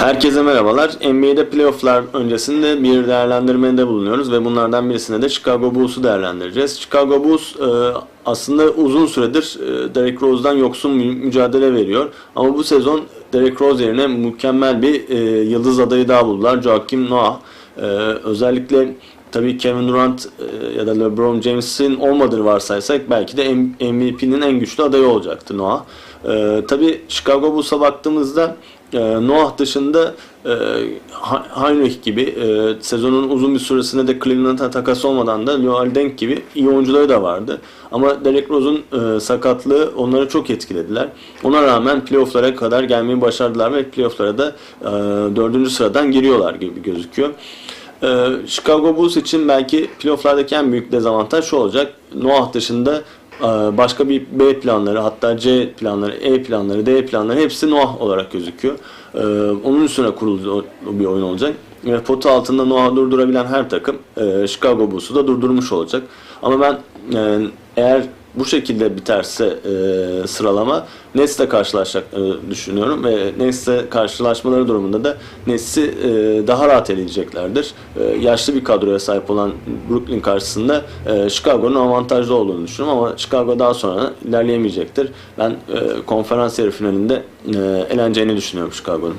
Herkese merhabalar. NBA'de playofflar öncesinde bir değerlendirmede bulunuyoruz ve bunlardan birisine de Chicago Bulls'u değerlendireceğiz. Chicago Bulls e, aslında uzun süredir e, Derrick Rose'dan yoksun mü- mücadele veriyor. Ama bu sezon Derrick Rose yerine mükemmel bir e, yıldız adayı daha buldular. Joakim Noah. E, özellikle tabii Kevin Durant ya da LeBron James'in olmadığını varsaysak belki de MVP'nin en güçlü adayı olacaktı Noah. Tabii Chicago Bulls'a baktığımızda Noah dışında e, Heinrich gibi e, sezonun uzun bir süresinde de Cleveland'a takas olmadan da Luol Deng gibi iyi oyuncuları da vardı. Ama Derrick Rose'un e, sakatlığı onları çok etkilediler. Ona rağmen playoff'lara kadar gelmeyi başardılar ve playoff'lara da e, dördüncü sıradan giriyorlar gibi gözüküyor. Chicago Bulls için belki playofflardaki en büyük dezavantaj şu olacak. Noah dışında başka bir B planları hatta C planları, E planları, D planları hepsi Noah olarak gözüküyor. Ee, Onun üstüne kurulu bir oyun olacak. Ve potu altında Noah'ı durdurabilen her takım e, Chicago Bulls'u da durdurmuş olacak. Ama ben e, eğer bu şekilde biterse e, sıralama Nets'le karşılaşacak e, düşünüyorum ve Nets'le karşılaşmaları durumunda da Nets'i e, daha rahat eleyeceklerdir. E, yaşlı bir kadroya sahip olan Brooklyn karşısında e, Chicago'nun avantajlı olduğunu düşünüyorum ama Chicago daha sonra ilerleyemeyecektir. Ben e, konferans yarı finalinde e, eleneceğini düşünüyorum Chicago'nun.